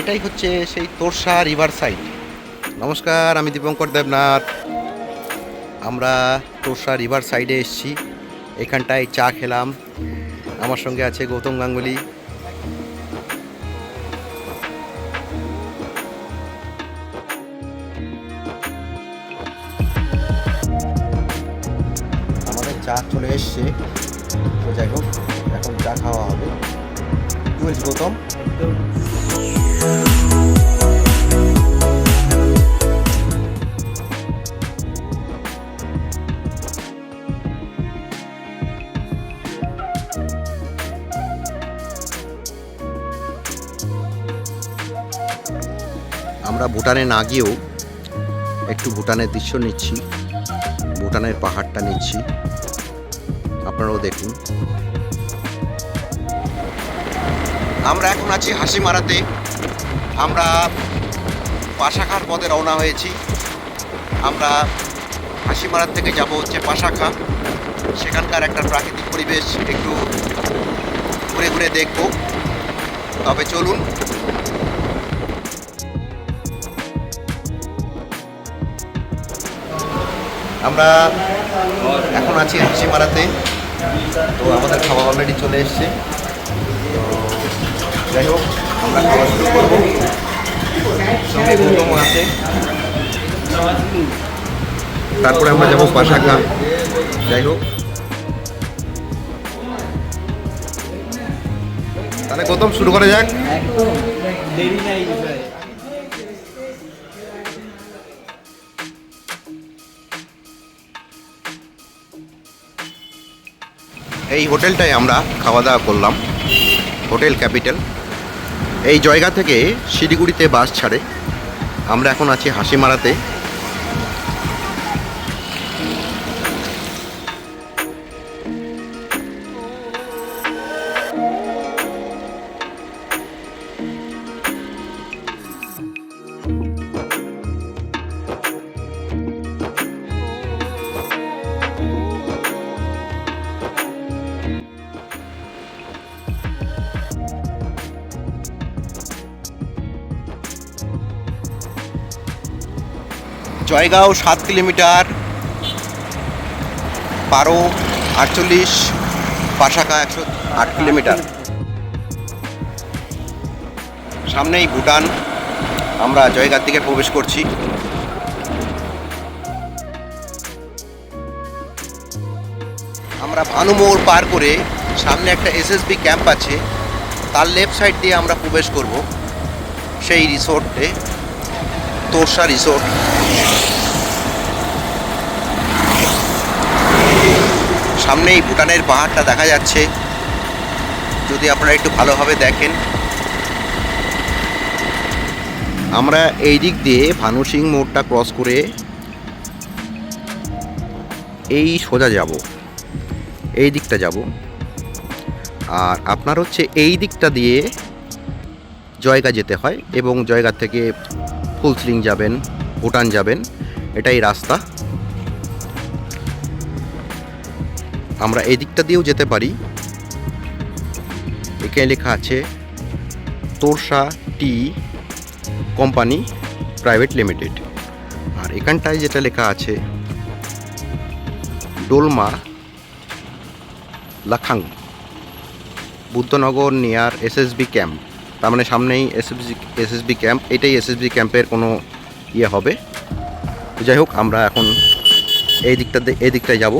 এটাই হচ্ছে সেই তোরসা রিভার সাইড। নমস্কার, আমি দীপঙ্কর দেবনাথ। আমরা তোরসা রিভার সাইডে এসেছি। এখানটায় চা খেলাম। আমার সঙ্গে আছে গৌতম গাঙ্গুলি। আমাদের চা চলে এসছে। তো যাই হোক, এখন চা খাওয়া হবে। কি বলছি গৌতম? আমরা ভুটানে না গিয়েও একটু ভুটানের দৃশ্য নিচ্ছি, ভুটানের পাহাড়টা নিচ্ছি। আপনারাও দেখুন। আমরা এখন আছি হাসিমারাতে। আমরা পাশাখার পথে রওনা হয়েছি। আমরা হাসিমারার থেকে যাব হচ্ছে পাশাখা। সেখানকার একটা প্রাকৃতিক পরিবেশ একটু ঘুরে ঘুরে দেখব। তবে চলুন আমরা এখন আছি হাসিমারাতে। তো আমাদের খাওয়া অলরেডি চলে এসছে। তো যাই হোক, আমরা খাওয়া শুরু করব। সঙ্গে গৌতম আছে। তারপরে আমরা যাব পাশাখা যাই হোক। তাহলে গৌতম, শুরু করা যাক। দেরি নাই এই হোটেলটায় আমরা খাওয়া দাওয়া করলাম। Hotel capital. এই জায়গা থেকে শিলিগুড়িতে বাস ছাড়ে। আমরা এখন আছি হাসিমারাতে। জয়গাঁও সাত কিলোমিটার, বারো আটচল্লিশ পাশাকা একশো আট কিলোমিটার। সামনেই ভুটান, আমরা জয়গার দিকে প্রবেশ করছি। আমরা ভানুমোড় পার করে সামনে একটা এসএসবি ক্যাম্প আছে, তার লেফট সাইড দিয়ে আমরা প্রবেশ করব, সেই রিসোর্টে তোরসা রিসোর্ট সামনেই ভুটানের পাহাড়টা দেখা যাচ্ছে। যদি আপনারা একটু ভালোভাবে দেখেন। আমরা এই দিক দিয়ে ভানুসিং মোড়টা ক্রস করে এই সোজা যাব। এই দিকটা যাব। আর আপনার হচ্ছে এই দিকটা দিয়ে জয়গা যেতে হয় এবং জয়গা থেকে ফুলসিলিং যাবেন, ভুটান যাবেন। এটাই রাস্তা। আমরা এই দিকটা দিয়েও যেতে পারি। এখানে লেখা আছে, Torsa tea company private limited. আর এখানটায় যেটা লেখা আছে, Dolma Lhakhang, Buddhanagar near SSB camp. তার মানে সামনেই এসএসবি এসএসবি ক্যাম্প, এটাই এসএসবি ক্যাম্পের কোনো ইয়ে হবে। যাই হোক, আমরা এখন এই দিকটাতে এই দিকটায় যাব।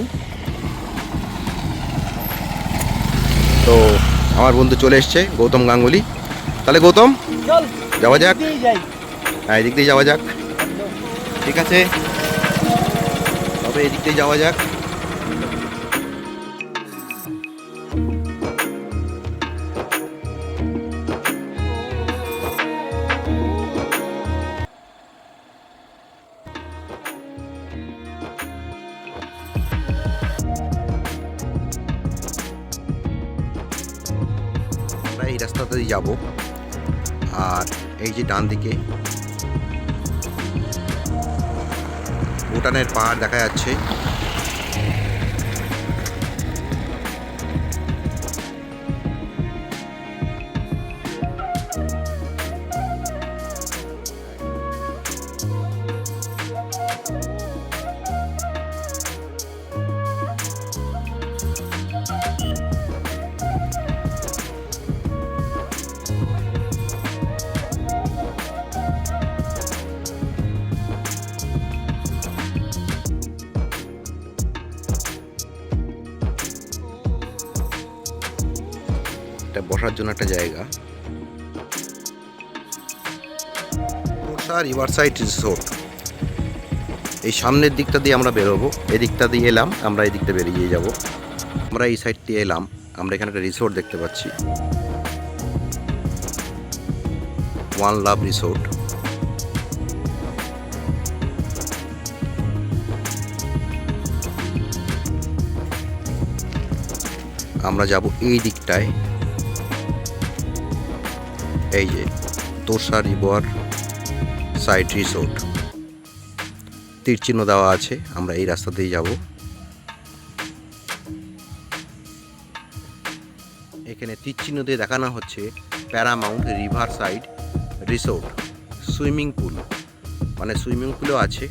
তো আমার বন্ধু চলে এসছে গৌতম গাঙ্গুলি। তাহলে গৌতম যাওয়া যাক। হ্যাঁ এদিক দিয়ে যাওয়া যাক। ঠিক আছে। তবে এদিক দিয়ে যাওয়া যাক। আর এই যে ডান দিকে ভুটানের পাহাড় দেখা যাচ্ছে। বসার জন্য একটা জায়গা। রিভার সাইড রিসোর্ট এই সামনের দিকটা দিয়ে আমরা বেরোবো। এদিকটা দিয়ে এলাম, আমরা এই দিকটা বেরিয়ে যাব। আমরা এই সাইড দিয়ে এলাম, আমরা এখানে একটা রিসোর্ট দেখতে পাচ্ছি। ওয়ান লাভ রিসোর্ট আমরা যাব এই দিকটায়। এই যে, তোষা রিভার সাইড রিসোর্ট। তীর চিহ্ন দেওয়া আছে, আমরা এই রাস্তা দিয়ে যাব। এখানে তীর চিহ্ন দিয়ে দেখানো হচ্ছে Paramount river side resort, swimming pool. মানে সুইমিং পুলও আছে।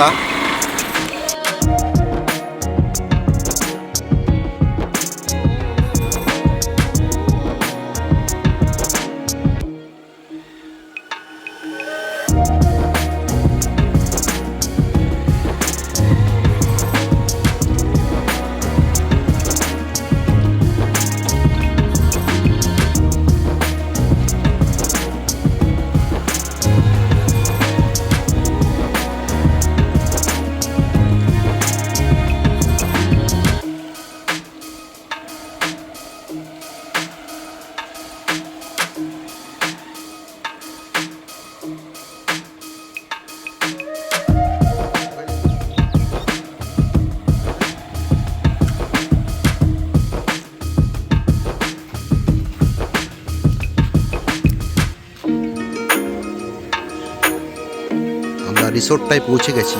Пока. রিসোর্টটায় পৌঁছে গেছি।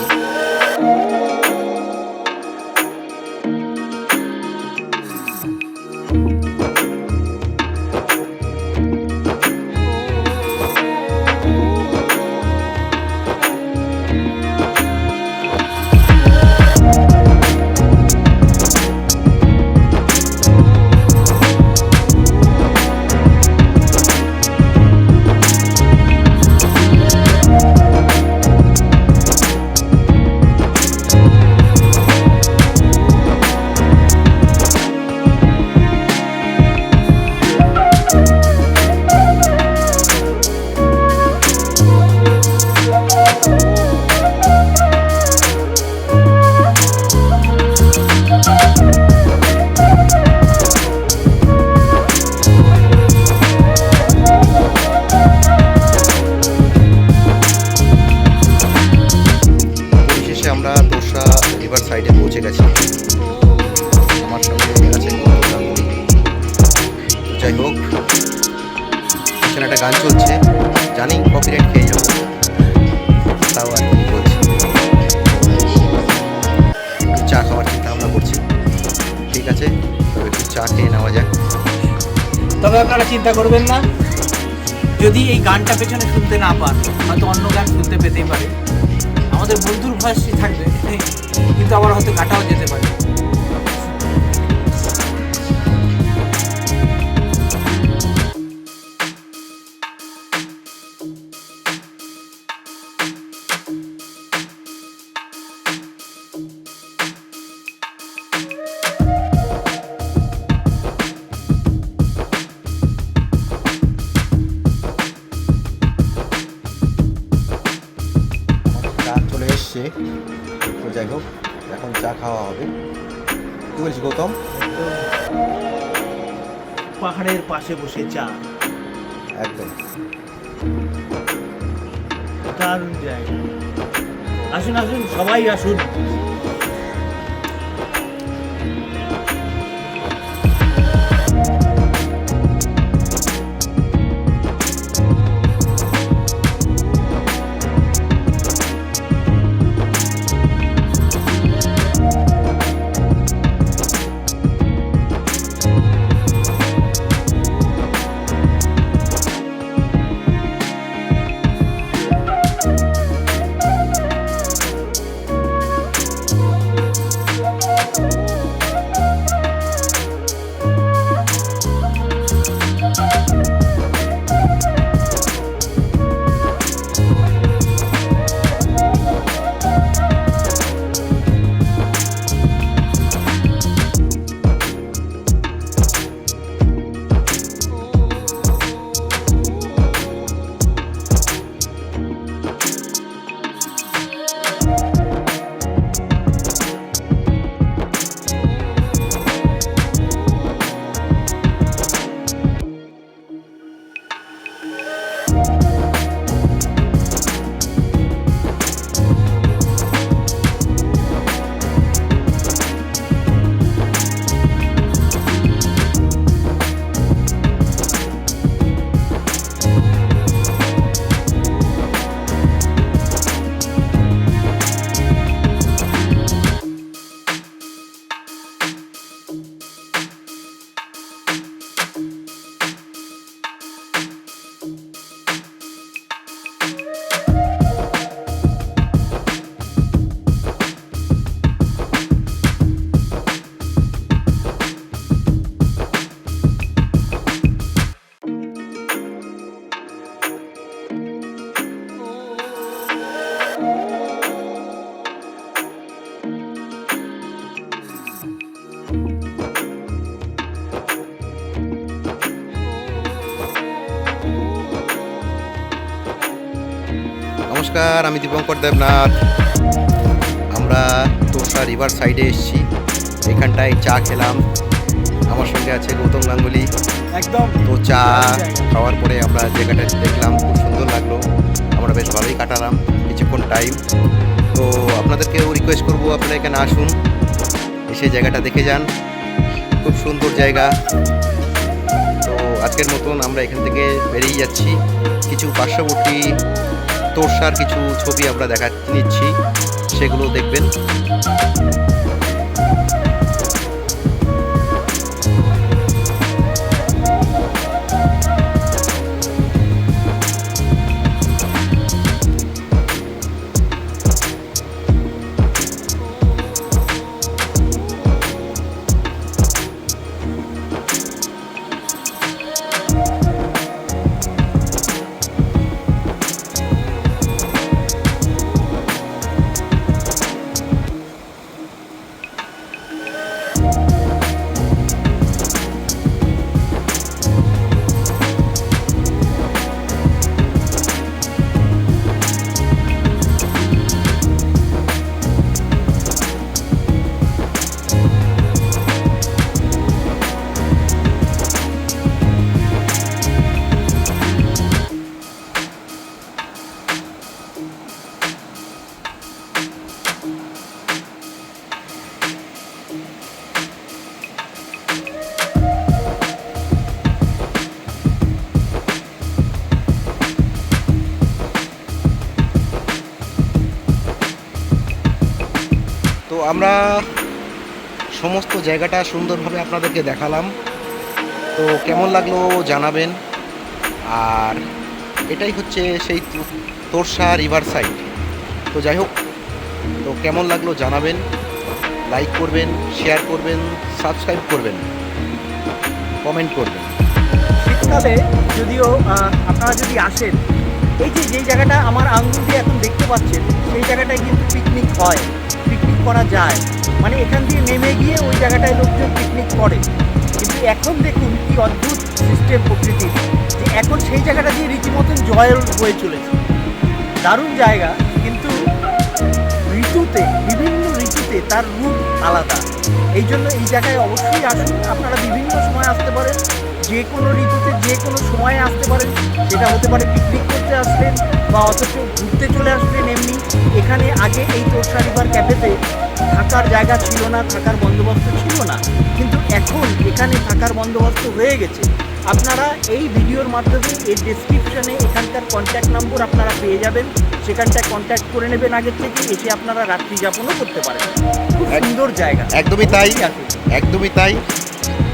আপনারা চিন্তা করবেন না। যদি এই গানটা পেছনে শুনতে না পান, হয়তো অন্য গান শুনতে পেতেই পারে। আমাদের বন্ধুর ভয়েসই থাকবে, কিন্তু আবার হয়তো কাটাও যেতে পারে। খাওয়া হবে। কি বলছি গৌতম? পাহাড়ের পাশে বসে চা। একদম। দারুণ জায়গা। আসুন আসুন সবাই আসুন। নমস্কার আমি দীপঙ্কর দেবনাথ। আমরা তোষা রিভার সাইডে এসেছি। এখানটায় চা খেলাম। আমার সঙ্গে আছে গৌতম গাঙ্গুলি। একদম। তো চা খাওয়ার পরে আমরা জায়গাটা দেখলাম খুব সুন্দর লাগল। আমরা বেশ ভালোই কাটালাম কিছুক্ষণ টাইম তো আপনাদেরকেও রিকোয়েস্ট করব আপনারা এখানে আসুন। এসে জায়গাটা দেখে যান। খুব সুন্দর জায়গা। তো আজকের মতন আমরা এখান থেকে বেরিয়ে যাচ্ছি। কিছু পার্শ্ববর্তী তোরসার কিছু ছবি আমরা দেখা নিচ্ছি সেগুলো দেখবেন। তো আমরা সমস্ত জায়গাটা সুন্দরভাবে আপনাদেরকে দেখালাম। তো কেমন লাগল জানাবেন। আর এটাই হচ্ছে সেই তোরসা রিভার সাইড। তো যাই হোক, তো কেমন লাগল জানাবেন। লাইক করবেন, শেয়ার করবেন, সাবস্ক্রাইব করবেন, কমেন্ট করবেন। শীতকালে যদিও আপনারা যদি আসেন, এই যে যেই জায়গাটা আমার আঙ্গুল দিয়ে এখন দেখতে পাচ্ছেন, সেই জায়গাটায় কিন্তু পিকনিক হয়। করা যায়। মানে এখান দিয়ে নেমে গিয়ে ওই জায়গাটায় লোকজন পিকনিক করে। কিন্তু এখন দেখুন কি অদ্ভুত সিস্টেম প্রকৃতির। যে এখন সেই জায়গাটা দিয়ে রীতিমতন জল বয়ে চলেছে। দারুণ জায়গা, কিন্তু ঋতুতে, বিভিন্ন ঋতুতে তার রূপ আলাদা। এই জন্য এই জায়গায় অবশ্যই আসুন। আপনারা বিভিন্ন সময় আসতে পারেন। যে কোনো ঋতুতে যে কোনো সময়ে আসতে পারেন। সেটা হতে পারে পিকনিক করতে আসলেন বা অথচ ঘুরতে চলে আসলেন এমনি। এখানে আগে এই তোরসা রিভার ক্যাফেতে থাকার জায়গা ছিল না থাকার বন্দোবস্ত ছিল না। কিন্তু এখন এখানে থাকার বন্দোবস্ত হয়ে গেছে। আপনারা এই ভিডিওর মাধ্যমে এই ডেসক্রিপশনে এখানকার কন্ট্যাক্ট নম্বর আপনারা পেয়ে যাবেন। সেখানটায় কন্ট্যাক্ট করে নেবেন আগের থেকে এসে আপনারা রাত্রি যাপনও করতে পারেন। খুব সুন্দর জায়গা। একদমই তাই একদমই তাই।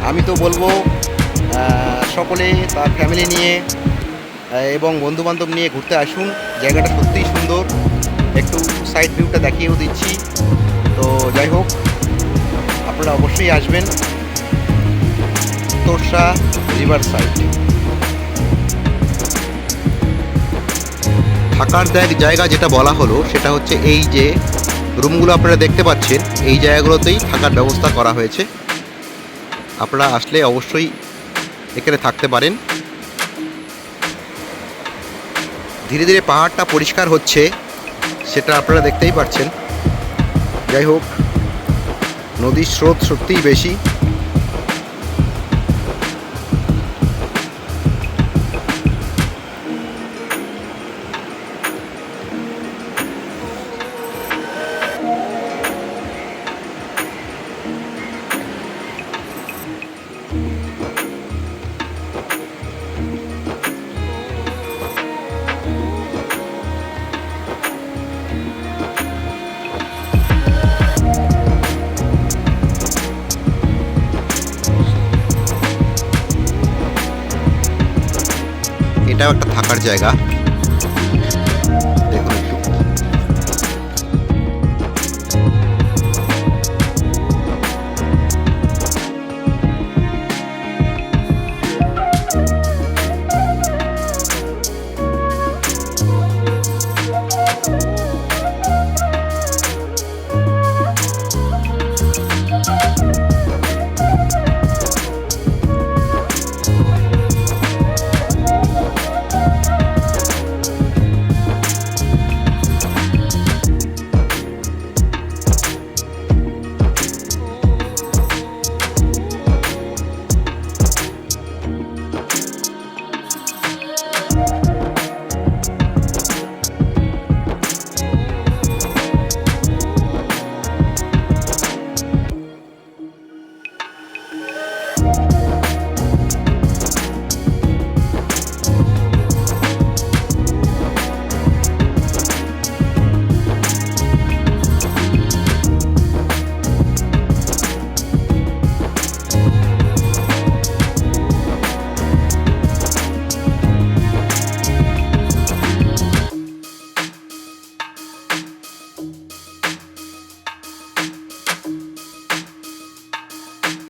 আমি তো বলব সকলে তার ফ্যামিলি নিয়ে এবং বন্ধুবান্ধব নিয়ে ঘুরতে আসুন। জায়গাটা সত্যিই সুন্দর। একটু সাইড ভিউটা দেখিয়েও দিচ্ছি। তো যাই হোক, আপনারা অবশ্যই আসবেন। তোরসা রিভার সাইড থাকার জায়গ- জায়গা যেটা বলা হলো, সেটা হচ্ছে এই যে রুমগুলো আপনারা দেখতে পাচ্ছেন, এই জায়গাগুলোতেই থাকার ব্যবস্থা করা হয়েছে। আপনারা আসলে অবশ্যই এখানে থাকতে পারেন। ধীরে ধীরে পাহাড়টা পরিষ্কার হচ্ছে, সেটা আপনারা দেখতেই পাচ্ছেন যাই হোক, নদীর স্রোত সত্যিই বেশি। একটা থাকার জায়গা